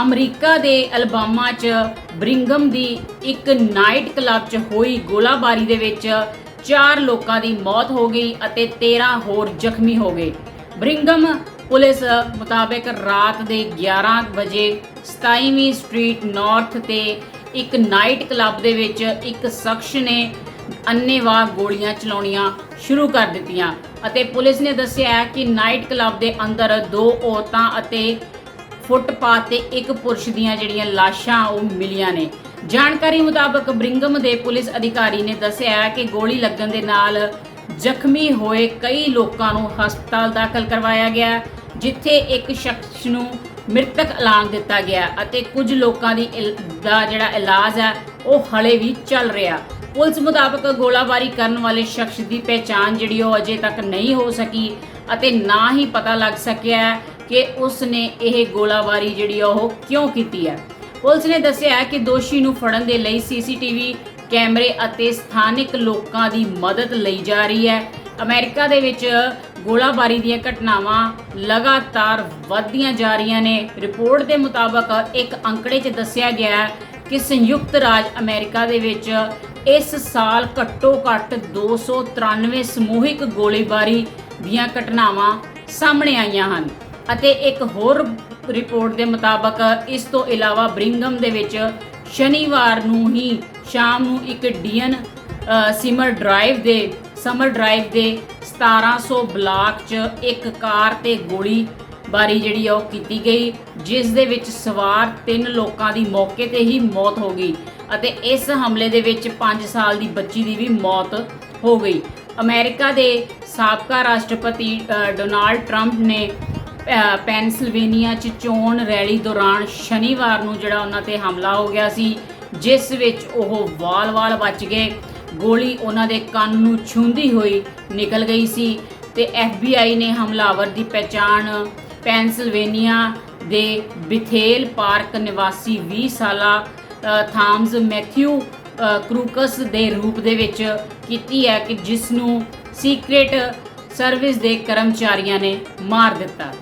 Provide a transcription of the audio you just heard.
America ਦੇ Alabama 'ਚ ਬ੍ਰਿੰਗਮ ਦੀ ਇੱਕ ਨਾਈਟ ਕਲੱਬ 'ਚ ਹੋਈ ਗੋਲਾਬਾਰੀ ਦੇ ਵਿੱਚ ਚਾਰ ਲੋਕਾਂ ਦੀ ਮੌਤ ਹੋ ਗਈ ਅਤੇ 13 ਹੋਰ ਜ਼ਖਮੀ ਹੋ ਗਏ। ਬ੍ਰਿੰਗਮ ਪੁਲਿਸ ਮੁਤਾਬਕ ਰਾਤ ਦੇ 11 ਵਜੇ 27ਵੀਂ ਸਟਰੀਟ ਨਾਰਥ ਤੇ ਇੱਕ ਨਾਈਟ ਕਲੱਬ ਦੇ ਵਿੱਚ ਇੱਕ ਸ਼ਖਸ ਨੇ ਅੰਨੇਵਾਹ ਗੋਲੀਆਂ ਚਲਾਉਣੀਆਂ ਸ਼ੁਰੂ ਕਰ ਦਿੱਤੀਆਂ ਅਤੇ ਪੁਲਿਸ ਨੇ ਦੱਸਿਆ ਕਿ ਨਾਈਟ ਕਲੱਬ ਦੇ ਅੰਦਰ ਦੋ ਔਰਤਾਂ ਅਤੇ ਫੁੱਟਪਾਥ ਤੇ ਇੱਕ ਪੁਰਸ਼ ਦੀਆਂ ਜਿਹੜੀਆਂ ਲਾਸ਼ਾਂ ਉਹ ਮਿਲੀਆਂ ਨੇ। ਜਾਣਕਾਰੀ ਮੁਤਾਬਕ ਬ੍ਰਿੰਗਮ ਦੇ ਪੁਲਿਸ ਅਧਿਕਾਰੀ ਨੇ ਦੱਸਿਆ ਕਿ ਗੋਲੀ ਲੱਗਣ ਦੇ ਨਾਲ ਜ਼ਖਮੀ ਹੋਏ ਕਈ ਲੋਕਾਂ ਨੂੰ ਹਸਪਤਾਲ ਦਾਖਲ ਕਰਵਾਇਆ ਗਿਆ, ਜਿੱਥੇ ਇੱਕ ਸ਼ਖਸ ਨੂੰ ਮ੍ਰਿਤਕ ਐਲਾਨ ਦਿੱਤਾ ਗਿਆ ਅਤੇ ਕੁਝ ਲੋਕਾਂ ਦੀ ਇਲ- ਦਾ ਜਿਹੜਾ ਇਲਾਜ ਹੈ, ਉਹ ਹਲੇ ਵੀ ਚੱਲ ਰਿਹਾ। ਪੁਲਿਸ ਮੁਤਾਬਕ ਗੋਲਾਬਾਰੀ ਕਰਨ ਵਾਲੇ ਸ਼ਖਸ ਦੀ ਪਹਿਚਾਣ ਜਿਹੜੀ ਉਹ ਅਜੇ ਤੱਕ ਨਹੀਂ ਹੋ ਸਕੀ ਅਤੇ ਨਾ ਹੀ ਪਤਾ ਲੱਗ ਸਕਿਆ ਕਿ ਉਸ ਨੇ ਇਹ ਗੋਲਾਬਾਰੀ ਜਿਹੜੀ ਆ ਉਹ ਕਿਉਂ ਕੀਤੀ ਹੈ? ਪੁਲਿਸ ਨੇ ਦੱਸਿਆ ਹੈ ਕਿ ਦੋਸ਼ੀ ਨੂੰ ਫੜਨ ਦੇ ਲਈ ਸੀਸੀਟੀਵੀ ਕੈਮਰੇ ਅਤੇ ਸਥਾਨਕ ਲੋਕਾਂ ਦੀ ਮਦਦ ਲਈ ਜਾ ਰਹੀ ਹੈ। ਅਮਰੀਕਾ ਦੇ ਵਿੱਚ ਗੋਲਾਬਾਰੀ ਦੀਆਂ ਘਟਨਾਵਾਂ ਲਗਾਤਾਰ ਵਧਦੀਆਂ ਜਾ ਰਹੀਆਂ ਨੇ। ਰਿਪੋਰਟ ਦੇ ਮੁਤਾਬਕ ਇੱਕ ਅੰਕੜੇ 'ਚ ਦੱਸਿਆ ਗਿਆ ਹੈ ਕਿ ਸੰਯੁਕਤ ਰਾਜ ਅਮਰੀਕਾ ਦੇ ਵਿੱਚ ਇਸ ਸਾਲ ਘੱਟੋ ਘੱਟ 293 ਸਮੂਹਿਕ ਗੋਲੀਬਾਰੀ ਦੀਆਂ ਘਟਨਾਵਾਂ ਸਾਹਮਣੇ ਆਈਆਂ ਹਨ। ਅਤੇ ਇੱਕ ਹੋਰ ਰਿਪੋਰਟ ਦੇ ਮੁਤਾਬਕ, ਇਸ ਤੋਂ ਇਲਾਵਾ ਬ੍ਰਿੰਗਮ ਦੇ ਵਿੱਚ ਸ਼ਨੀਵਾਰ ਨੂੰ ਹੀ ਸ਼ਾਮ ਨੂੰ ਇੱਕ ਡੀਐਨ ਸਿਮਰ ਡਰਾਈਵ ਦੇ, ਸਮਰ ਡਰਾਈਵ ਦੇ 1700 ਬਲਾਕ 'ਚ ਇੱਕ ਕਾਰ ਤੇ ਗੋਲੀ ਬਾਰੀ ਜਿਹੜੀ ਆ ਉਹ ਕੀਤੀ ਗਈ, ਜਿਸ ਦੇ ਵਿੱਚ ਸਵਾਰ ਤਿੰਨ ਲੋਕਾਂ ਦੀ ਮੌਕੇ ਤੇ ਹੀ ਮੌਤ ਹੋ ਗਈ ਅਤੇ ਇਸ ਹਮਲੇ ਦੇ ਵਿੱਚ 5 ਸਾਲ ਦੀ ਬੱਚੀ ਦੀ ਵੀ ਮੌਤ ਹੋ ਗਈ। ਅਮਰੀਕਾ ਦੇ ਸਾਬਕਾ ਰਾਸ਼ਟਰਪਤੀ ਡੋਨਾਲਡ ਟਰੰਪ ਨੇ ਪੈਨਸਿਲਵੇਨੀਆ 'ਚ ਚੋਣ ਰੈਲੀ ਦੌਰਾਨ ਸ਼ਨੀਵਾਰ ਨੂੰ ਜਿਹੜਾ ਉਹਨਾਂ ਤੇ ਹਮਲਾ ਹੋ ਗਿਆ ਸੀ ਜਿਸ ਵਿੱਚ ਉਹ ਵਾਲ-ਵਾਲ ਬਚ ਗਏ। ਗੋਲੀ ਉਹਨਾਂ ਦੇ ਕੰਨ ਨੂੰ ਛੂੰਦੀ ਹੋਈ ਨਿਕਲ ਗਈ ਸੀ ਤੇ FBI ਨੇ ਹਮਲਾਵਰ ਦੀ ਪਛਾਣ ਪੈਨਸਿਲਵੇਨੀਆ ਦੇ ਬਿਥੇਲ ਪਾਰਕ ਨਿਵਾਸੀ 20 ਸਾਲਾ ਅ, ਥਾਮਸ ਮੈਥਿਊ ਕਰੂਕਸ ਦੇ ਰੂਪ ਦੇ ਵਿੱਚ ਕੀਤੀ ਹੈ ਕਿ ਜਿਸ ਨੂੰ ਸੀਕ੍ਰੀਟ ਸਰਵਿਸ ਦੇ ਕਰਮਚਾਰੀਆਂ ਨੇ ਮਾਰ ਦਿੱਤਾ।